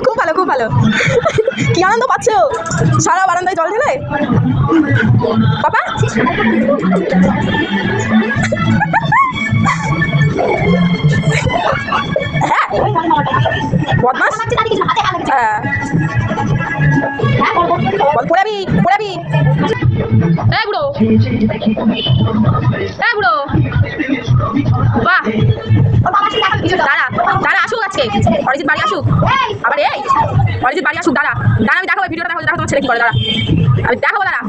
খুব ভালো খুব ভালো। কি আনন্দ পাচ্ছ? সারা বারান্দায় জল ঢেলে? হ্যাঁ। বদমাস হ্যাঁ। বল পড়াবি পড়াবি এই বুড়ো। এই বুড়ো। বাহ। দাঁড়া দাঁড়া, আসুক আজকে। অরিজিৎ, বাড়ি আসুক। আবার এই, অরিজিৎ, বাড়ি আসুক, দাঁড়া। দাঁড়া, আমি দেখাবো ভিডিওটা দেখাবো দেখো তোমার ছেলে কি করে, দাঁড়া। আমি দেখাবো, দাঁড়া।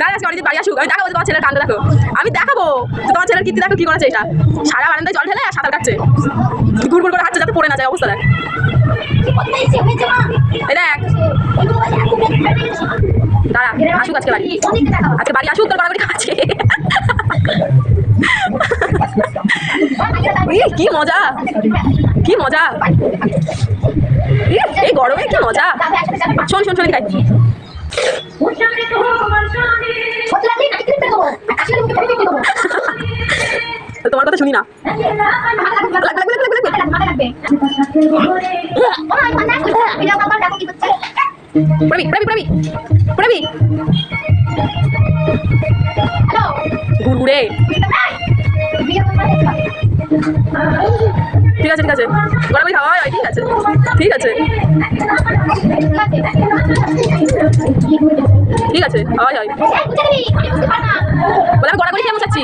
দাঁড়া আজকে অরিজিৎ, বাড়ি আসুক। আমি দেখাবো তোমার ছেলের কাণ্ড, দেখো। আমি দেখাবো তোমার ছেলের কীর্তি, দেখো কি করেছে এটা। সারা বারান্দায় জল ঢেলে আর সাঁতার কাটছে। ঘুর ঘুর করে হাঁটছে যাতে পড়ে না যায়, অবস্থা দেখ। দেখ আসুক আজকে বাড়ি আজকে বাড়ি আসুক তোর বাড়ি কাছে কি মজা কি মজা এই গরমে কি মজা শোন শোন শোন খাই তোমার কথা শুনি না পড়াবি পড়াবি পড়াবি পড়াবি ঘুরঘুরে ঠিক আছে ঠিক আছে গড়াগড়ি খাওয়া হয় ঠিক আছে ঠিক আছে ঠিক আছে হয় হয় বলে আমি গড়াগড়ি খেয়ে বসাচ্ছি